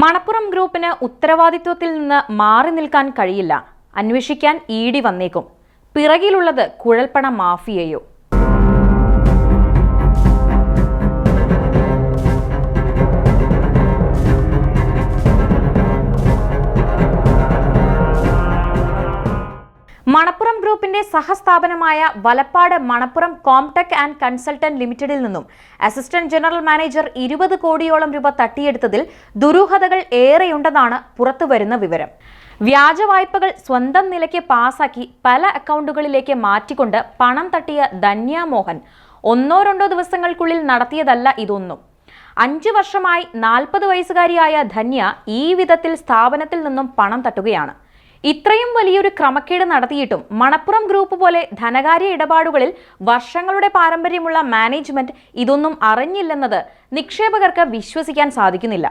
മണപ്പുറം ഗ്രൂപ്പിന് ഉത്തരവാദിത്വത്തിൽ നിന്ന് മാറി നിൽക്കാൻ കഴിയില്ല. അന്വേഷിക്കാൻ ഇ ഡി വന്നേക്കും. പിറകിലുള്ളത് കുഴൽപ്പണ മാഫിയയോ. മണപ്പുറം ഗ്രൂപ്പിന്റെ സഹസ്ഥാപനമായ Valappad Manappuram comtech and consultant ലിമിറ്റഡിൽ നിന്നും അസിസ്റ്റന്റ് ജനറൽ മാനേജർ ഇരുപത് കോടിയോളം രൂപ തട്ടിയെടുത്തതിൽ ദുരൂഹതകൾ ഏറെയുണ്ടെന്നാണ് പുറത്തുവരുന്ന വിവരം. വ്യാജ വായ്പകൾ സ്വന്തം നിലയ്ക്ക് പാസാക്കി പല അക്കൗണ്ടുകളിലേക്ക് മാറ്റിക്കൊണ്ട് പണം തട്ടിയ ധന്യ മോഹൻ ഒന്നോ രണ്ടോ ദിവസങ്ങൾക്കുള്ളിൽ നടത്തിയതല്ല ഇതൊന്നും. അഞ്ചു വർഷമായി നാൽപ്പത് വയസ്സുകാരിയായ ധന്യ ഈ വിധത്തിൽ സ്ഥാപനത്തിൽ നിന്നും പണം തട്ടുകയാണ്. ഇത്രയും വലിയൊരു ക്രമക്കേട് നടത്തിയിട്ടും മണപ്പുറം ഗ്രൂപ്പ് പോലെ ധനകാര്യ ഇടപാടുകളിൽ വർഷങ്ങളുടെ പാരമ്പര്യമുള്ള മാനേജ്മെന്റ് ഇതൊന്നും അറിഞ്ഞില്ലെന്നത് നിക്ഷേപകർക്ക് വിശ്വസിക്കാൻ സാധിക്കുന്നില്ല.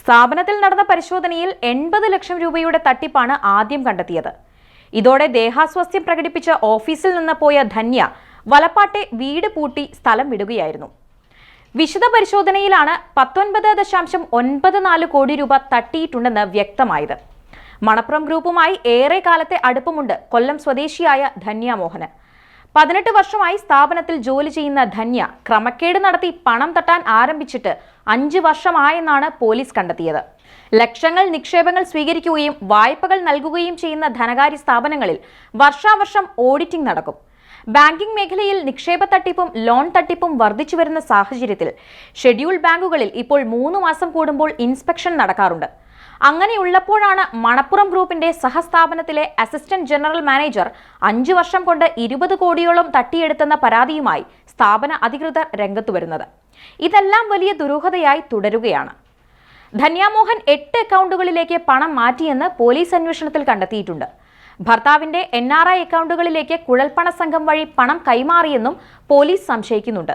സ്ഥാപനത്തിൽ നടന്ന പരിശോധനയിൽ എൺപത് ലക്ഷം രൂപയുടെ തട്ടിപ്പാണ് ആദ്യം കണ്ടെത്തിയത്. ഇതോടെ ദേഹാസ്വാസ്ഥ്യം പ്രകടിപ്പിച്ച ഓഫീസിൽ നിന്ന് പോയ ധന്യ വലപ്പാട്ടെ വീട് പൂട്ടി സ്ഥലം വിടുകയായിരുന്നു. വിശദ പരിശോധനയിലാണ് പത്തൊൻപത് ദശാംശം ഒൻപത് നാല് കോടി രൂപ തട്ടിയിട്ടുണ്ടെന്ന് വ്യക്തമായത്. മണപ്പുറം ഗ്രൂപ്പുമായി ഏറെ കാലത്തെ അടുപ്പമുണ്ട് കൊല്ലം സ്വദേശിയായ ധന്യ മോഹന്. പതിനെട്ട് വർഷമായി സ്ഥാപനത്തിൽ ജോലി ചെയ്യുന്ന ധന്യ ക്രമക്കേട് നടത്തി പണം തട്ടാൻ ആരംഭിച്ചിട്ട് അഞ്ച് വർഷമായെന്നാണ് പോലീസ് കണ്ടെത്തിയത്. ലക്ഷങ്ങൾ നിക്ഷേപങ്ങൾ സ്വീകരിക്കുകയും വായ്പകൾ നൽകുകയും ചെയ്യുന്ന ധനകാര്യ സ്ഥാപനങ്ങളിൽ വർഷാവർഷം ഓഡിറ്റിംഗ് നടക്കും. ബാങ്കിംഗ് മേഖലയിൽ നിക്ഷേപ തട്ടിപ്പും ലോൺ തട്ടിപ്പും വർദ്ധിച്ചു വരുന്ന സാഹചര്യത്തിൽ ഷെഡ്യൂൾ ബാങ്കുകളിൽ ഇപ്പോൾ മൂന്ന് മാസം കൂടുമ്പോൾ ഇൻസ്പെക്ഷൻ നടക്കാറുണ്ട്. അങ്ങനെയുള്ളപ്പോഴാണ് മണപ്പുറം ഗ്രൂപ്പിന്റെ സഹസ്ഥാപനത്തിലെ അസിസ്റ്റന്റ് ജനറൽ മാനേജർ അഞ്ചു വർഷം കൊണ്ട് ഇരുപത് കോടിയോളം തട്ടിയെടുത്തെന്ന പരാതിയുമായി സ്ഥാപന അധികൃതർ രംഗത്തു വരുന്നത്. ഇതെല്ലാം വലിയ ദുരൂഹതയായി തുടരുകയാണ്. ധന്യാമോഹൻ എട്ട് അക്കൗണ്ടുകളിലേക്ക് പണം മാറ്റിയെന്ന് പോലീസ് അന്വേഷണത്തിൽ കണ്ടെത്തിയിട്ടുണ്ട്. ഭർത്താവിന്റെ എൻ ആർ ഐ അക്കൗണ്ടുകളിലേക്ക് കുഴൽപ്പണ സംഘം വഴി പണം കൈമാറിയെന്നും പോലീസ് സംശയിക്കുന്നുണ്ട്.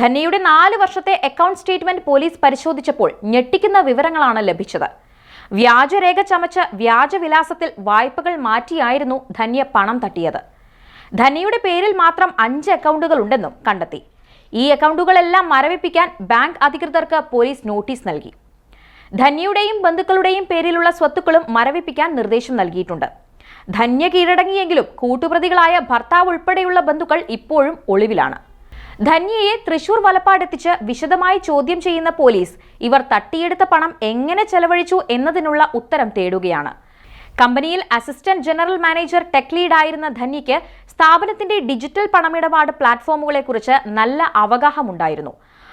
ധന്യയുടെ നാല് വർഷത്തെ അക്കൗണ്ട് സ്റ്റേറ്റ്മെന്റ് പോലീസ് പരിശോധിച്ചപ്പോൾ ഞെട്ടിക്കുന്ന വിവരങ്ങളാണ് ലഭിച്ചത്. വ്യാജരേഖ ചമച്ച് വ്യാജവിലാസത്തിൽ വായ്പകൾ മാറ്റിയായിരുന്നു ധന്യ പണം തട്ടിയത്. ധന്യയുടെ പേരിൽ മാത്രം അഞ്ച് അക്കൗണ്ടുകൾ ഉണ്ടെന്നും കണ്ടെത്തി. ഈ അക്കൗണ്ടുകളെല്ലാം മരവിപ്പിക്കാൻ ബാങ്ക് അധികൃതർക്ക് പോലീസ് നോട്ടീസ് നൽകി. ധന്യയുടെയും ബന്ധുക്കളുടെയും പേരിലുള്ള സ്വത്തുക്കളും മരവിപ്പിക്കാൻ നിർദ്ദേശം നൽകിയിട്ടുണ്ട്. ധന്യ കീഴടങ്ങിയെങ്കിലും കൂട്ടുപ്രതികളായ ഭർത്താവ് ഉൾപ്പെടെയുള്ള ബന്ധുക്കൾ ഇപ്പോഴും ഒളിവിലാണ്. ധന്യയെ തൃശൂർ വലപ്പാടെത്തിച്ച് വിശദമായി ചോദ്യം ചെയ്യുന്ന പോലീസ് ഇവർ തട്ടിയെടുത്ത പണം എങ്ങനെ ചെലവഴിച്ചു എന്നതിനുള്ള ഉത്തരം തേടുകയാണ്. കമ്പനിയിൽ assistant general manager tech lead ആയിരുന്ന ധന്യയ്ക്ക് സ്ഥാപനത്തിന്റെ ഡിജിറ്റൽ പണമിടപാട് പ്ലാറ്റ്ഫോമുകളെക്കുറിച്ച് നല്ല അവഗാഹമുണ്ടായിരുന്നു.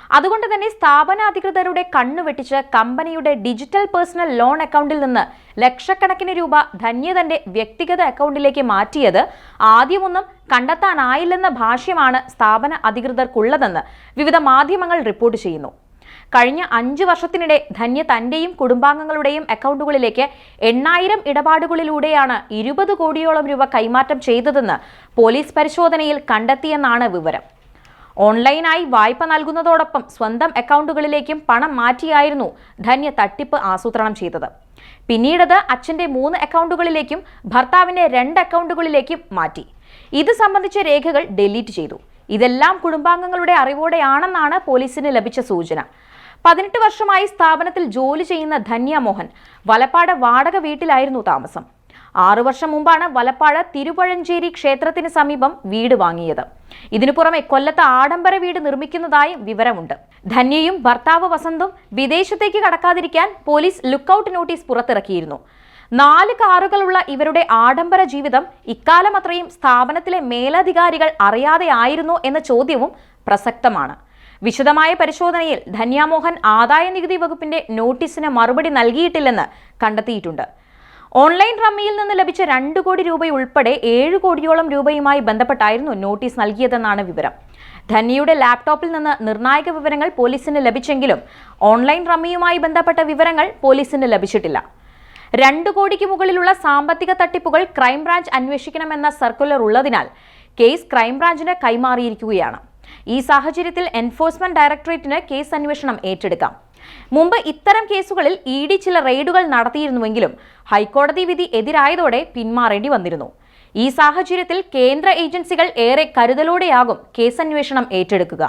അതുകൊണ്ട് തന്നെ സ്ഥാപനാധികൃതരുടെ കണ്ണുവെട്ടിച്ച് കമ്പനിയുടെ ഡിജിറ്റൽ പേഴ്സണൽ ലോൺ അക്കൗണ്ടിൽ നിന്ന് ലക്ഷക്കണക്കിന് രൂപ ധന്യ തന്റെ വ്യക്തിഗത അക്കൗണ്ടിലേക്ക് മാറ്റിയത് ആദ്യമൊന്നും കണ്ടെത്താനായില്ലെന്ന ഭാഷ്യമാണ് സ്ഥാപന അധികൃതർക്കുള്ളതെന്ന് വിവിധ മാധ്യമങ്ങൾ റിപ്പോർട്ട് ചെയ്യുന്നു. കഴിഞ്ഞ അഞ്ച് വർഷത്തിനിടെ ധന്യ തന്റെയും കുടുംബാംഗങ്ങളുടെയും അക്കൗണ്ടുകളിലേക്ക് എണ്ണായിരം ഇടപാടുകളിലൂടെയാണ് ഇരുപത് കോടിയോളം രൂപ കൈമാറ്റം ചെയ്തതെന്ന് പോലീസ് പരിശോധനയിൽ കണ്ടെത്തിയെന്നാണ് വിവരം. ഓൺലൈനായി വായ്പ നൽകുന്നതോടൊപ്പം സ്വന്തം അക്കൗണ്ടുകളിലേക്കും പണം മാറ്റിയായിരുന്നു ധന്യ തട്ടിപ്പ് ആസൂത്രണം ചെയ്തത്. പിന്നീടത് അച്ഛന്റെ മൂന്ന് അക്കൗണ്ടുകളിലേക്കും ഭർത്താവിന്റെ രണ്ട് അക്കൗണ്ടുകളിലേക്കും മാറ്റി. ഇത് സംബന്ധിച്ച രേഖകൾ ഡിലീറ്റ് ചെയ്തു. ഇതെല്ലാം കുടുംബാംഗങ്ങളുടെ അറിവോടെയാണെന്നാണ് പോലീസിന് ലഭിച്ച സൂചന. പതിനെട്ട് വർഷമായി സ്ഥാപനത്തിൽ ജോലി ചെയ്യുന്ന ധന്യ മോഹൻ വലപ്പാട് വാടക വീട്ടിലായിരുന്നു താമസം. ആറു വർഷം മുമ്പാണ് വലപ്പാഴ തിരുപഴഞ്ചേരി ക്ഷേത്രത്തിന് സമീപം വീട് വാങ്ങിയത്. ഇതിനു പുറമെ കൊല്ലത്ത് ആഡംബര വീട് നിർമ്മിക്കുന്നതായി വിവരമുണ്ട്. ധന്യയും ഭർത്താവ് വസന്തും വിദേശത്തേക്ക് കടക്കാതിരിക്കാൻ പോലീസ് ലുക്കൌട്ട് നോട്ടീസ് പുറത്തിറക്കിയിരുന്നു. നാല് കാറുകളുള്ള ഇവരുടെ ആഡംബര ജീവിതം ഇക്കാലം അത്രയും സ്ഥാപനത്തിലെ മേലധികാരികൾ അറിയാതെയായിരുന്നു എന്ന ചോദ്യവും പ്രസക്തമാണ്. വിശദമായ പരിശോധനയിൽ ധന്യാമോഹൻ ആദായ നികുതി വകുപ്പിന്റെ നോട്ടീസിന് മറുപടി നൽകിയിട്ടില്ലെന്ന് കണ്ടെത്തിയിട്ടുണ്ട്. ഓൺലൈൻ റമ്മിയിൽ നിന്ന് ലഭിച്ച രണ്ട് കോടി രൂപയുൾപ്പെടെ ഏഴ് കോടിയോളം രൂപയുമായി ബന്ധപ്പെട്ടായിരുന്നു നോട്ടീസ് നൽകിയതെന്നാണ് വിവരം. ധന്യയുടെ ലാപ്ടോപ്പിൽ നിന്ന് നിർണായക വിവരങ്ങൾ പോലീസിന് ലഭിച്ചെങ്കിലും ഓൺലൈൻ റമ്മിയുമായി ബന്ധപ്പെട്ട വിവരങ്ങൾ പോലീസിന് ലഭിച്ചിട്ടില്ല. രണ്ട് കോടിക്ക് മുകളിലുള്ള സാമ്പത്തിക തട്ടിപ്പുകൾ ക്രൈംബ്രാഞ്ച് അന്വേഷിക്കണമെന്ന സർക്കുലർ ഉള്ളതിനാൽ കേസ് ക്രൈംബ്രാഞ്ചിന് കൈമാറിയിരിക്കുകയാണ്. ഈ സാഹചര്യത്തിൽ എൻഫോഴ്സ്മെന്റ് ഡയറക്ടറേറ്റിന് കേസ് അന്വേഷണം ഏറ്റെടുക്കാം. മുമ്പ് ഇത്തരം കേസുകളിൽ ഇ ഡി ചില റെയ്ഡുകൾ നടത്തിയിരുന്നുവെങ്കിലും ഹൈക്കോടതി വിധി എതിരായതോടെ പിന്മാറേണ്ടി വന്നിരുന്നു. ഈ സാഹചര്യത്തിൽ കേന്ദ്ര ഏജൻസികൾ ഏറെ കരുതലോടെയാകും കേസന്വേഷണം ഏറ്റെടുക്കുക.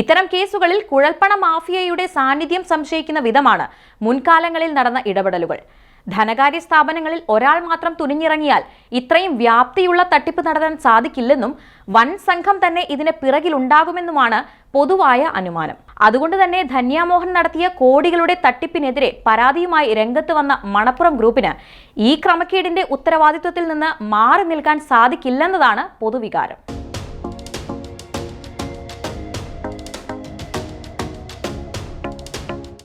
ഇത്തരം കേസുകളിൽ കുഴൽപ്പണ മാഫിയയുടെ സാന്നിധ്യം സംശയിക്കുന്ന വിധമാണ് മുൻകാലങ്ങളിൽ നടന്ന ഇടപെടലുകൾ. ധനകാര്യ സ്ഥാപനങ്ങളിൽ ഒരാൾ മാത്രം തുനിഞ്ഞിറങ്ങിയാൽ ഇത്രയും വ്യാപ്തിയുള്ള തട്ടിപ്പ് നടത്താൻ സാധിക്കില്ലെന്നും വൻ സംഘം തന്നെ ഇതിന് പിറകിലുണ്ടാകുമെന്നുമാണ് പൊതുവായ അനുമാനം. അതുകൊണ്ട് തന്നെ ധന്യാമോഹൻ നടത്തിയ കോടികളുടെ തട്ടിപ്പിനെതിരെ പരാതിയുമായി രംഗത്ത് വന്ന മണപ്പുറം ഗ്രൂപ്പിന് ഈ ക്രമക്കേടിന്റെ ഉത്തരവാദിത്വത്തിൽ നിന്ന് മാറി നിൽക്കാൻ സാധിക്കില്ലെന്നതാണ് പൊതുവികാരം.